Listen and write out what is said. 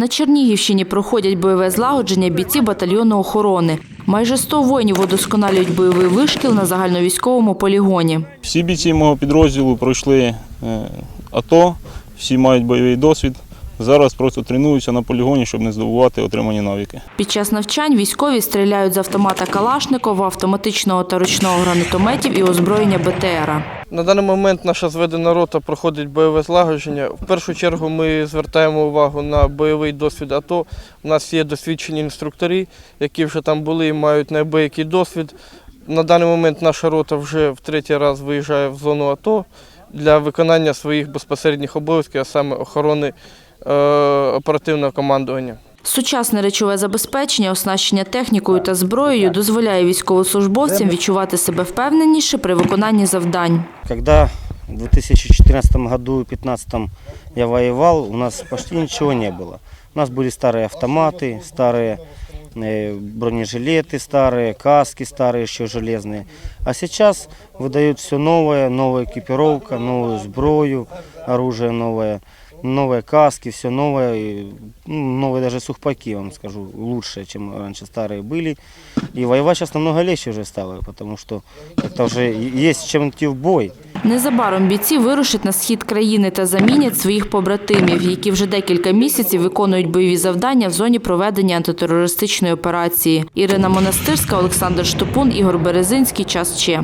На Чернігівщині проходять бойове злагодження бійці батальйону охорони. Майже 100 воїнів удосконалюють бойовий вишкіл на загальновійськовому полігоні. Всі бійці мого підрозділу пройшли е, АТО, всі мають бойовий досвід. Зараз просто тренуються на полігоні, щоб не здобувати отримані навики. Під час навчань військові стріляють з автомата Калашникова, автоматичного та ручного гранатометів і озброєння БТРа. На даний момент наша зведена рота проходить бойове злагодження. В першу чергу ми звертаємо увагу на бойовий досвід АТО. У нас є досвідчені інструктори, які вже там були і мають неабиякий досвід. На даний момент наша рота вже в третій раз виїжджає в зону АТО для виконання своїх безпосередніх обов'язків, а саме охорони е, оперативного командування. Сучасне речове забезпечення, оснащення технікою та зброєю дозволяє військовослужбовцям відчувати себе впевненіше при виконанні завдань. Когда в 2014 году и 2015 я воевал, у нас почти ничего не было. У нас были старые автоматы, старые э, бронежилеты старые, каски старые еще железные. А сейчас выдают все новое, новая экипировка, новую сброю, оружие новое, новые каски, все новое, и, ну, новые даже сухпаки, вам скажу, лучше, чем раньше старые были. И воевать сейчас намного легче уже стало, потому что как-то уже есть с чем идти в бой. Незабаром бійці вирушать на схід країни та замінять своїх побратимів, які вже декілька місяців виконують бойові завдання в зоні проведення антитерористичної операції. Ірина Монастирська, Олександр Штопун, Ігор Березинський. Час ще.